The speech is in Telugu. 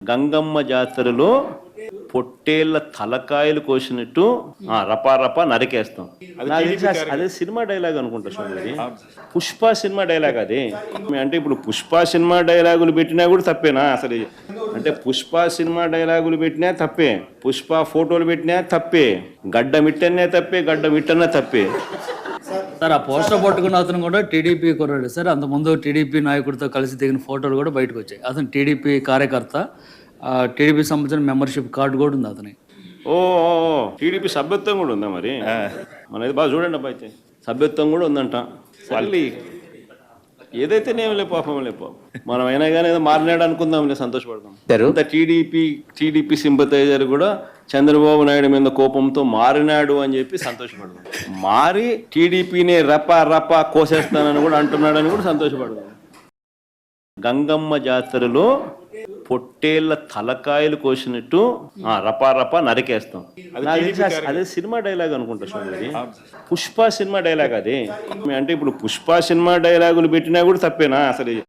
గంగమ్మ జాతరలో పొట్టేళ్ళ తలకాయలు కోసినట్టు ఆ, రపా రపా నరికేస్తాం. అదే సినిమా డైలాగ్ అనుకుంటా చూడండి పుష్ప సినిమా డైలాగ్ అది. అంటే ఇప్పుడు పుష్ప సినిమా డైలాగులు పెట్టినా కూడా తప్పేనా అసలు? అంటే పుష్ప సినిమా డైలాగులు పెట్టినా తప్పే. పుష్ప ఫోటోలు పెట్టినా తప్పే. గడ్డ మిట్టనే తప్పే గడ్డ మిట్టనే తప్పే. సార్. ఆ పోస్టర్ పట్టుకున్న అతను కూడా టీడీపీ కుర్రాడు. సార్ అంత ముందు టీడీపీ నాయకుడితో కలిసి దిగిన ఫోటోలు కూడా బయటకు వచ్చాయి. అతను టీడీపీ కార్యకర్త ఆ టీడీపీ సంబంధించిన మెంబర్షిప్ కార్డు కూడా ఉంది అతని. ఓ టీడీపీ సభ్యత్వం కూడా ఉందా మరి? మనది బాగా చూడండి అబ్బా అయితే. సభ్యత్వం కూడా ఉందంట. మళ్ళీ ఏదైతే నేమలే పాపం లే పాపం మనం అయినా కానీ ఏదో మారినాడు అనుకుందాంలే సంతోషపడదాం. టీడీపీ టీడీపీ సింపతైజర్ కూడా చంద్రబాబు నాయుడు మీద కోపంతో మారినాడు అని చెప్పి సంతోషపడదాం మారి టీడీపీని రప రప కోసేస్తానని కూడా అంటున్నాడని కూడా సంతోషపడదాం గంగమ్మ జాతరలో పొట్టేళ్ళ తలకాయలు కోసినట్టు ఆ, రపా రపా నరికేస్తాం. అదే సినిమా డైలాగ్ అనుకుంటా చూడండి పుష్ప సినిమా డైలాగ్ అది. అంటే ఇప్పుడు పుష్ప సినిమా డైలాగులు పెట్టినా కూడా తప్పేనా అసలు?